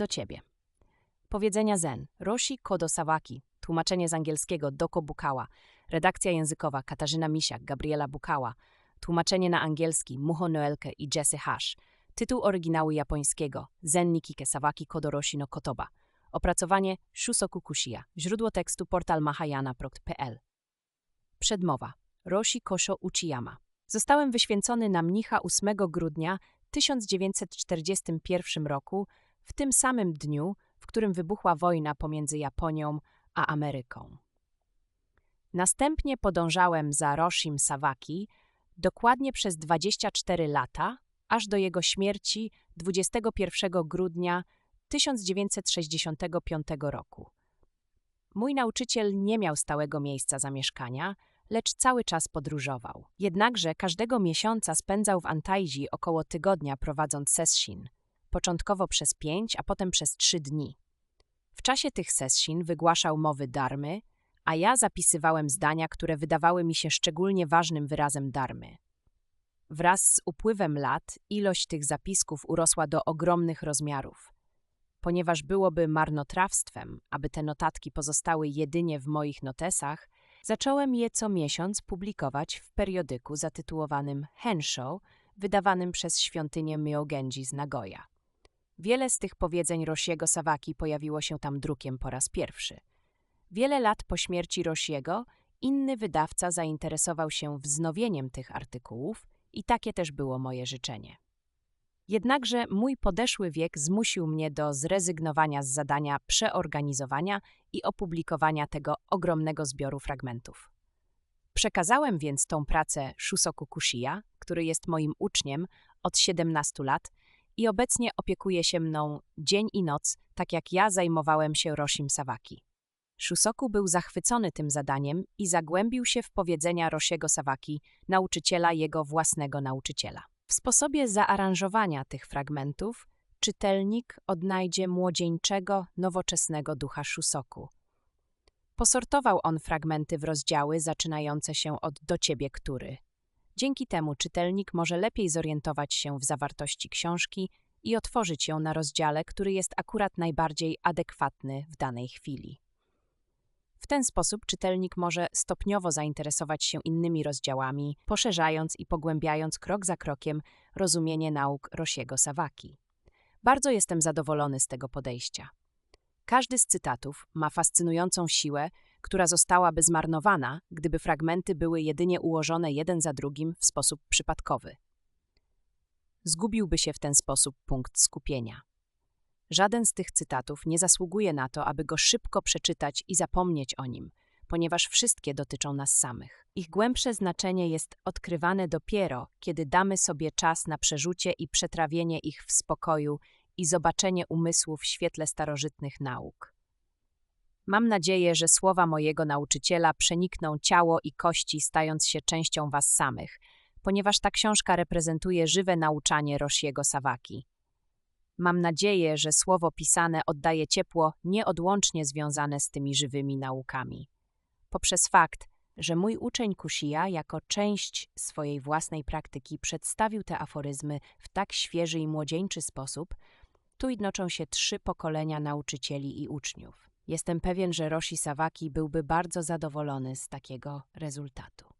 do ciebie. Powiedzenia zen. Roshi Kodo Sawaki. Tłumaczenie z angielskiego Doko Bukała. Redakcja językowa Katarzyna Misiak, Gabriela Bukała. Tłumaczenie na angielski Muho Noelke i Jesse Hash. Tytuł oryginału japońskiego Zen Nikike Sawaki Kodoroshi no Kotoba. Opracowanie Shusoku Kushiya. Źródło tekstu portal mahayana.pl. Przedmowa. Roshi Kosho Uchiyama. Zostałem wyświęcony na mnicha 8 grudnia 1941 roku, w tym samym dniu, w którym wybuchła wojna pomiędzy Japonią a Ameryką. Następnie podążałem za Roshim Sawaki dokładnie przez 24 lata, aż do jego śmierci 21 grudnia 1965 roku. Mój nauczyciel nie miał stałego miejsca zamieszkania, lecz cały czas podróżował. Jednakże każdego miesiąca spędzał w Antajzi około tygodnia prowadząc sessin, początkowo przez pięć, a potem przez trzy dni. W czasie tych sessin wygłaszał mowy darmy, a ja zapisywałem zdania, które wydawały mi się szczególnie ważnym wyrazem darmy. Wraz z upływem lat ilość tych zapisków urosła do ogromnych rozmiarów. Ponieważ byłoby marnotrawstwem, aby te notatki pozostały jedynie w moich notesach, zacząłem je co miesiąc publikować w periodyku zatytułowanym Hensho, wydawanym przez świątynię Myogenji z Nagoya. Wiele z tych powiedzeń Roshiego Sawaki pojawiło się tam drukiem po raz pierwszy. Wiele lat po śmierci Roshiego inny wydawca zainteresował się wznowieniem tych artykułów i takie też było moje życzenie. Jednakże mój podeszły wiek zmusił mnie do zrezygnowania z zadania przeorganizowania i opublikowania tego ogromnego zbioru fragmentów. Przekazałem więc tą pracę Shusoku Kushiya, który jest moim uczniem od 17 lat i obecnie opiekuje się mną dzień i noc, tak jak ja zajmowałem się Roshim Sawaki. Shusoku był zachwycony tym zadaniem i zagłębił się w powiedzenia Rosiego Sawaki, nauczyciela jego własnego nauczyciela. W sposobie zaaranżowania tych fragmentów czytelnik odnajdzie młodzieńczego, nowoczesnego ducha Shusoku. Posortował on fragmenty w rozdziały zaczynające się od do ciebie który. Dzięki temu czytelnik może lepiej zorientować się w zawartości książki i otworzyć ją na rozdziale, który jest akurat najbardziej adekwatny w danej chwili. W ten sposób czytelnik może stopniowo zainteresować się innymi rozdziałami, poszerzając i pogłębiając krok za krokiem rozumienie nauk Rosiego Sawaki. Bardzo jestem zadowolony z tego podejścia. Każdy z cytatów ma fascynującą siłę, która zostałaby zmarnowana, gdyby fragmenty były jedynie ułożone jeden za drugim w sposób przypadkowy. Zgubiłby się w ten sposób punkt skupienia. Żaden z tych cytatów nie zasługuje na to, aby go szybko przeczytać i zapomnieć o nim, ponieważ wszystkie dotyczą nas samych. Ich głębsze znaczenie jest odkrywane dopiero, kiedy damy sobie czas na przerzucie i przetrawienie ich w spokoju i zobaczenie umysłu w świetle starożytnych nauk. Mam nadzieję, że słowa mojego nauczyciela przenikną ciało i kości, stając się częścią was samych, ponieważ ta książka reprezentuje żywe nauczanie Roshiego Sawaki. Mam nadzieję, że słowo pisane oddaje ciepło nieodłącznie związane z tymi żywymi naukami. Poprzez fakt, że mój uczeń Kushiya jako część swojej własnej praktyki przedstawił te aforyzmy w tak świeży i młodzieńczy sposób, tu jednoczą się trzy pokolenia nauczycieli i uczniów. Jestem pewien, że Roshi Sawaki byłby bardzo zadowolony z takiego rezultatu.